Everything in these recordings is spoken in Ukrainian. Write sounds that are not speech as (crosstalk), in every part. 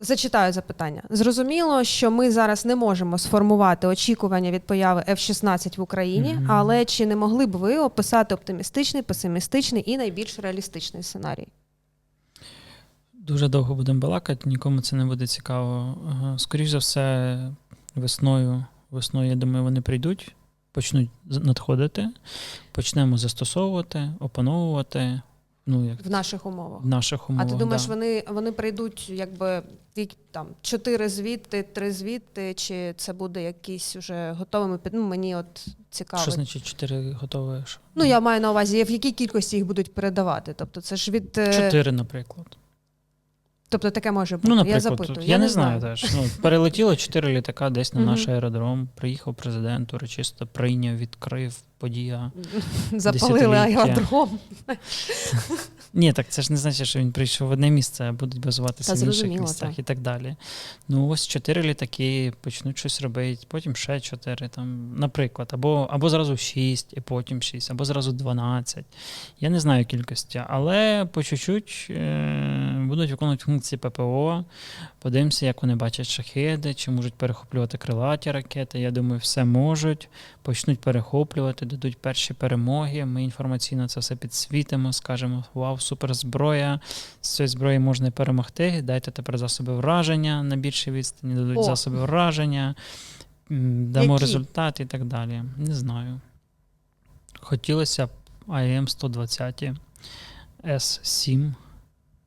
Зачитаю запитання. Зрозуміло, що ми зараз не можемо сформувати очікування від появи F-16 в Україні, Мгм. але чи не могли б ви описати оптимістичний, песимістичний і найбільш реалістичний сценарій? Дуже довго будемо балакати, нікому це не буде цікаво. Скоріше за все, весною, весною, я думаю, вони прийдуть, почнуть надходити, почнемо застосовувати, опановувати. Ну, як В наших умовах. в наших умовах. А ти думаєш, да. вони, вони прийдуть якби там чотири звідти, три звідти, чи це буде якісь уже готовими під ну, мені от цікаво. Що значить чотири готові? Ну я маю на увазі, в якій кількості їх будуть передавати. Тобто це ж від е, Чотири, наприклад. Тобто таке може бути. Ну, я запитую. я, не знаю теж. Ну, перелетіло чотири літака десь на наш аеродром. Приїхав президент, урочисто прийняв, відкрив подія. (laughs) Запалили аеродром. (laughs) Ні, так це ж не значить, що він прийшов в одне місце, а будуть базуватися в інших місцях так. і так далі. Ну, ось чотири літаки почнуть щось робити, потім ще чотири, там, наприклад, або, або зразу шість, і потім шість, або зразу дванадцять. Я не знаю кількості, але по чуть-чуть е- будуть виконувати функції ППО. Подивимося, як вони бачать шахеди, чи можуть перехоплювати крилаті ракети. Я думаю, все можуть. Почнуть перехоплювати, дадуть перші перемоги. Ми інформаційно це все підсвітимо, скажемо: вау, суперзброя! З цієї зброї можна перемогти. Дайте тепер засоби враження на більшій відстані, дадуть О. засоби враження, дамо Які? результат і так далі. Не знаю. Хотілося б АЕМ 120 С7,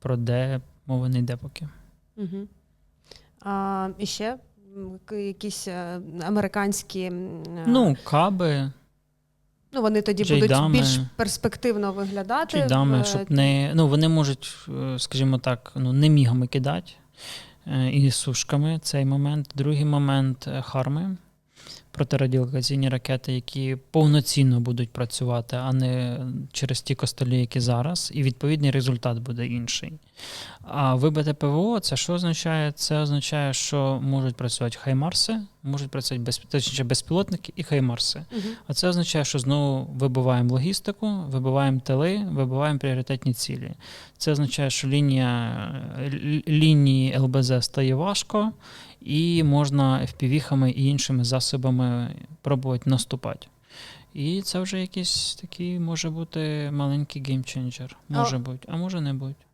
про де мова не йде поки. Угу. А, і ще якісь е, американські. е, Ну, каби, ну, вони тоді джейдами. будуть більш перспективно виглядати. чи дами, в- щоб не. Ну, вони можуть, е, скажімо так, ну, не мігами кидати е, і сушками цей момент. Другий момент е, харми. Протирадіолокаційні ракети, які повноцінно будуть працювати, а не через ті костелі, які зараз, і відповідний результат буде інший. А вибите ПВО, це що означає? Це означає, що можуть працювати хаймарси, можуть працювати без, точніше, безпілотники і хаймарси. Мгм. А це означає, що знову вибиваємо логістику, вибиваємо тили, вибиваємо пріоритетні цілі. Це означає, що лінія лінії ЛБЗ стає важко, і можна FPV-хами і іншими засобами пробувати наступати. І це вже якийсь такий може бути маленький геймченджер. Може бути, а може не бути.